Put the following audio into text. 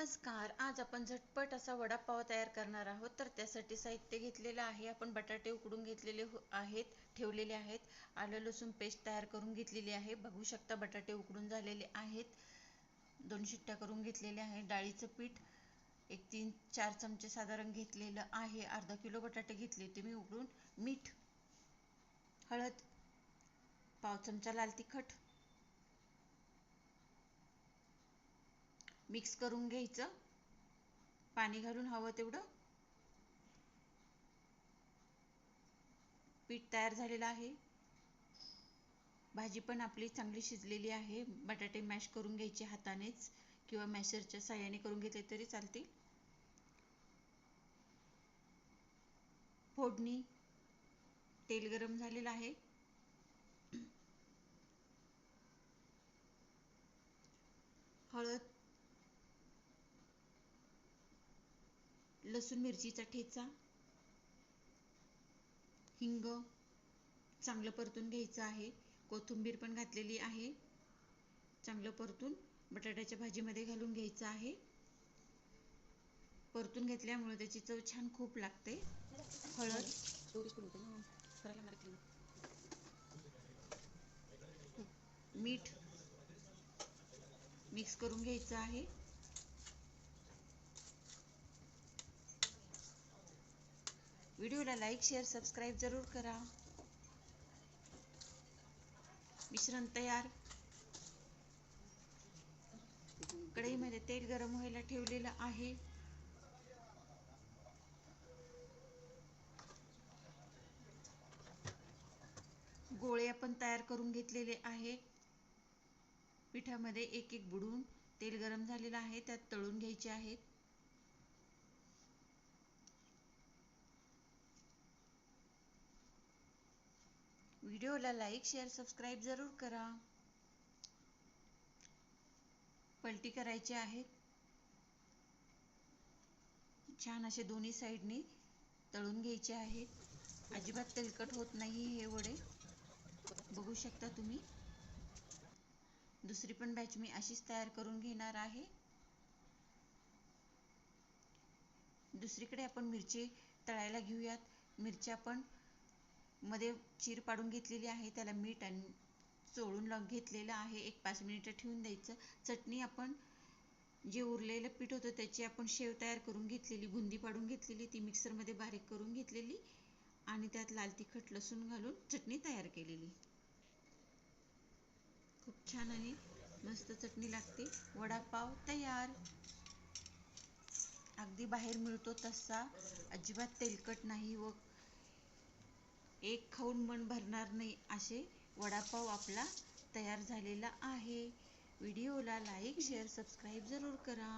नमस्कार. आज आपण झटपट असा वडापाव तयार करणार आहोत. तर त्यासाठी साहित्य घेतलेलं आहे. आपण बटाटे उकडून घेतलेले हो- आहेत ठेवलेले आहेत. आलं लसूण पेस्ट तयार करून घेतलेली आहे. बघू शकता बटाटे उकडून झालेले आहेत. दोन शिट्ट्या करून घेतलेल्या आहे डाळीचं पीठ एक तीन चार चमचे साधारण घेतलेलं आहे. अर्धा किलो बटाटे घेतले होते मी उकडून. मीठ हळद पाव चमचा लाल तिखट मिक्स करून घ्यायचं. पाणी घालून हवं तेवढं. पीठ तयार झालेलं आहे. भाजी पण आपली चांगली शिजलेली आहे. बटाटे मॅश करून घ्यायचे हातानेच किंवा मॅशरच्या साह्याने करून घेतले तरी चालतील. फोडणी तेल गरम झालेलं आहे. हळद लसूण मिरचीचा ठेचा हिंग चांगलं परतून घ्यायचं आहे. कोथिंबीर पण घातलेली आहे. चांगलं परतून बटाट्याच्या भाजीमध्ये घालून घ्यायचं आहे. परतून घेतल्यामुळे त्याची चव छान खूप लागते. हळद. मीठ मिक्स करून घ्यायचं आहे. व्हिडिओला लाईक शेअर सबस्क्राईब जरूर करा. मिश्रण तयार. कढईमध्ये तेल गरम व्हायला ठेवलेलं आहे. गोळे आपण तयार करून घेतलेले आहे. पिठामध्ये एक एक बुडून तेल गरम झालेलं आहे त्यात तळून घ्यायचे आहेत. व्हिडिओला लाईक शेअर सबस्क्राईब जरूर करा. पलटी करायची आहे. छान असे दोन्ही साईडनी तळून घ्यायचे आहेत अजिबात तेलकट होत नाही हे वडे. बघू शकता तुम्ही. दुसरी पण बॅच मी अशीच तयार करून घेणार आहे. दुसरीकडे आपण मिरची तळायला घेऊयात. मिरच्या पण मध्ये चीर पाडून घेतलेली आहे त्याला मीठ आणि चोळून घेतलेलं आहे. एक पाच मिनिटं ठेवून द्यायचं. चटणी आपण जे उरलेलं पीठ होतं त्याची आपण शेव तयार करून घेतलेली बुंदी पाडून घेतलेली ती मिक्सरमध्ये बारीक करून घेतलेली आणि त्यात लाल तिखट लसूण घालून चटणी तयार केलेली. खूप छान आणि मस्त चटणी लागते. वडापाव तयार. अगदी बाहेर मिळतो तसा. अजिबात तेलकट नाही व एक खाऊन मन भरणार नाही असे वडापाव आपला तयार झालेला आहे. व्हिडिओला लाईक शेअर सबस्क्राईब जरूर करा.